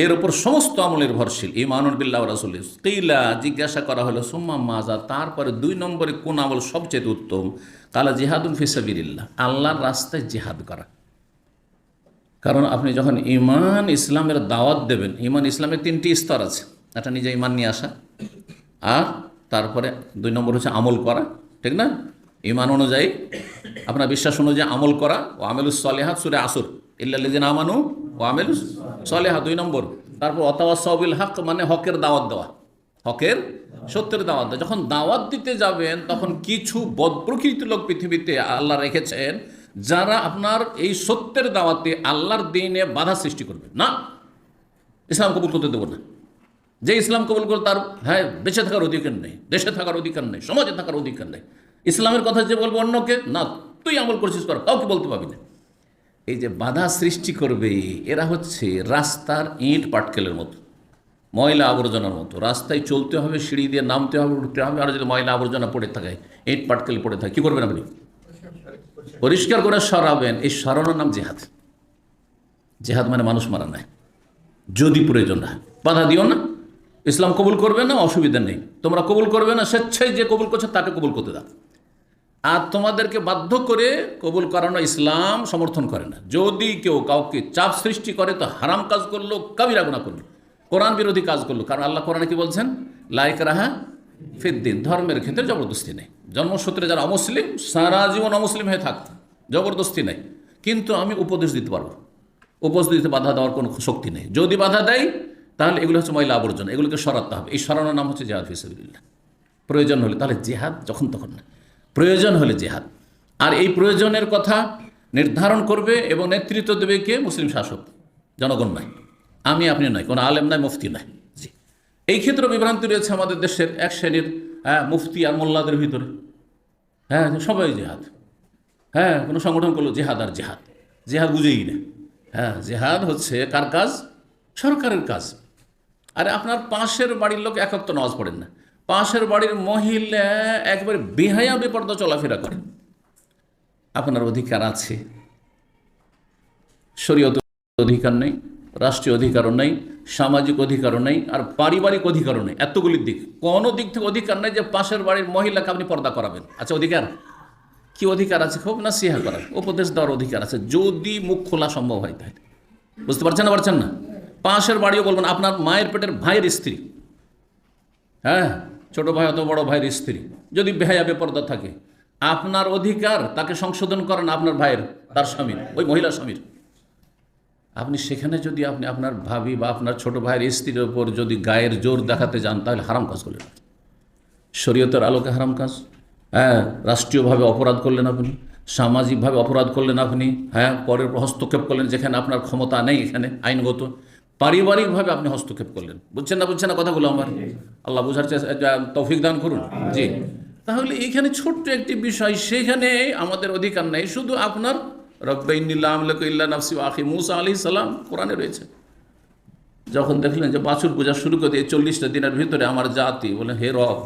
এর ওপর সমস্ত আমল নির্ভরশীল ইমানুল বিল্লাহ রাসুল কিলা, জিজ্ঞাসা করা হলো, সুম্মা মাজা তারপরে দুই নম্বরে কোন আমল সবচেয়ে উত্তম? কালা জিহাদুল ফিসাবিল্লাহ আল্লাহর রাস্তায় জিহাদ করা। কারণ আপনি যখন ইমান ইসলামের দাওয়াত দেবেন ইমান ইসলামের তিনটি স্তর আছে। একটা নিজে ইমান নিয়ে আসা, আর তারপরে দুই নম্বর হচ্ছে আমল করা, ঠিক না? ইমান অনুযায়ী, আপনার বিশ্বাস অনুযায়ী আমল করা ও আমেলুস সলেহাত, সুরে আসুর। ইল্লাল্লিদিন আমানু ও আমেলুস সলেহা, দুই নম্বর। তারপর অতাওয়াসবিল হক মানে হকের দাওয়াত দেওয়া। হকের, সত্যের দাওয়াত দেওয়া। যখন দাওয়াত দিতে যাবেন, তখন কিছু বদপ্রকৃতি লোক পৃথিবীতে আল্লাহ রেখেছেন, যারা আপনার এই সত্যের দাওয়াতে আল্লাহর দিনে বাধা সৃষ্টি করবে। না, ইসলাম কবুল করতে দেবো না। যে ইসলাম কবুল করে তার হ্যাঁ বেঁচে থাকার অধিকার নেই, দেশে থাকার অধিকার নেই, সমাজে থাকার অধিকার নেই। ইসলামের কথা যে বলব অন্যকে, না, তুই আমল করছিস কর, কাউকে বলতে পারবি না। এই যে বাধা সৃষ্টি করবে, এরা হচ্ছে রাস্তার ইট পাটকেলের মতো, ময়লা আবর্জনার মতো। রাস্তায় চলতে হবে, সিঁড়ি দিয়ে নামতে হবে, উঠতে হবে, আর যদি ময়লা আবর্জনা পড়ে থাকে, ইট পাটকেল পড়ে থাকে, কী করবেন আপনি? পরিষ্কার করে সরাবেন, এই সরানোর নাম জেহাদ। জেহাদ মানে মানুষ মারা নাই, যদি প্রয়োজন হয়। বাধা দিও না, ইসলাম কবুল করবে না, অসুবিধা নেই। তোমরা কবুল করবে না, স্বেচ্ছায় যে কবুল করছে, তাকে কবুল করতে দাও। আর তোমাদেরকে বাধ্য করে কবুল করানো ইসলাম সমর্থন করে না। যদি কেউ কাউকে চাপ সৃষ্টি করে, তো হারাম কাজ করল, কাবিরা গুণা করল। কোরআন বিরোধী কাজ করল। কারণ আল্লাহ কোরআনে কি বলছেন? লাইক রাহা ফিদ্দিন ধর্মের ক্ষেত্রে জবরদস্তি নেই। জন্মসূত্রে যারা অমুসলিম, সারা জীবন অমুসলিম হয়ে থাকত। জবরদস্তি নেই। কিন্তু আমি উপদেশ দিতে পারব। উপদেশ দিতে বাধা দেওয়ার কোনো শক্তি নেই। যদি বাধা দেয়, তাহলে এগুলো হচ্ছে ময়লা আবর্জনা। এগুলোকে সরাতে হবে। এই সরানোর নাম হচ্ছে জেহাদ ফিসবিল্লা প্রয়োজন হলে তাহলে জেহাদ যখন তখন না। প্রয়োজন হলে জেহাদ। আর এই প্রয়োজনের কথা নির্ধারণ করবে এবং নেতৃত্ব দেবে কে? মুসলিম শাসক, জনগণ নয় আমি, আপনি নয় কোনো আলেম নয় মুফতি নয় জি। এই ক্ষেত্রে বিভ্রান্তি রয়েছে আমাদের দেশের এক শ্রেণির হ্যাঁ মুফতি আর মোল্লাদের ভিতরে। হ্যাঁ সবাই জেহাদ। হ্যাঁ কোনো সংগঠন করল জেহাদ আর জেহাদ। জেহাদ বুঝেই না। হ্যাঁ জেহাদ হচ্ছে কার কাজ? সরকারের কাজ। আরে আপনার পাশের বাড়ির লোক একক তো নামাজ পড়েন না। পাশের বাড়ির মহিলা একবারে বেহায়া বেপর্দা চলাফেরা করেন আপনার অধিকার আছে। শরীয়ত অধিকার নেই, রাষ্ট্রীয় অধিকারও নেই, সামাজিক অধিকারও নেই, আর পারিবারিক অধিকারও নেই। এতগুলি দিক। কোনো দিক থেকে অধিকার নেই যে পাশের বাড়ির মহিলাকে আপনি পর্দা করাবেন। আচ্ছা অধিকার? কি অধিকার আছে? খুব না সিহা করার উপদেশ দেওয়ার অধিকার আছে। যদি মুখ খোলা সম্ভব হয় তাহলে। বুঝতে পারছেন না পারছেন না? পাশের বাড়িও বলবেন, আপনার মায়ের পেটের ভাইয়ের স্ত্রী। হ্যাঁ? ছোট ভাই অত বড় ভাইয়ের স্ত্রী, যদি বেহায়া বেপর্দা থাকে, আপনার অধিকার তাকে সংশোধন করেন আপনার ভাইয়ের, তার স্বামীর, ওই মহিলা স্বামীর। আপনি সেখানে যদি আপনি আপনার ভাবি বা আপনার ছোট ভাইয়ের স্ত্রীর ওপর যদি গায়ের জোর দেখাতে যান, তাহলে হারাম কাজ করলেন। শরীয়তের আলোকে হারাম কাজ। হ্যাঁ রাষ্ট্রীয়ভাবে অপরাধ করলেন আপনি, সামাজিকভাবে অপরাধ করলেন আপনি হ্যাঁ পরের হস্তক্ষেপ করলেন যেখানে আপনার ক্ষমতা নেই এখানে আইনগত, পারিবারিকভাবে আপনি হস্তক্ষেপ করলেন। বুঝছেন না বুঝছেন না কথাগুলো আমার? আল্লাহ বোঝার চেষ্টা তৌফিক দান করুন। জি। তাহলে এইখানে ছোট্ট একটি বিষয় সেখানে আমাদের অধিকার নেই। শুধু আপনার রব্বাইনিল্লাহ ইল্লা নাফসি আখি মুসা আলি সালাম কোরআনে রয়েছে। যখন দেখলেন যে বাছুর পূজা শুরু করে দিয়ে চল্লিশটা দিনের ভিতরে আমার জাতি বলেন হে রব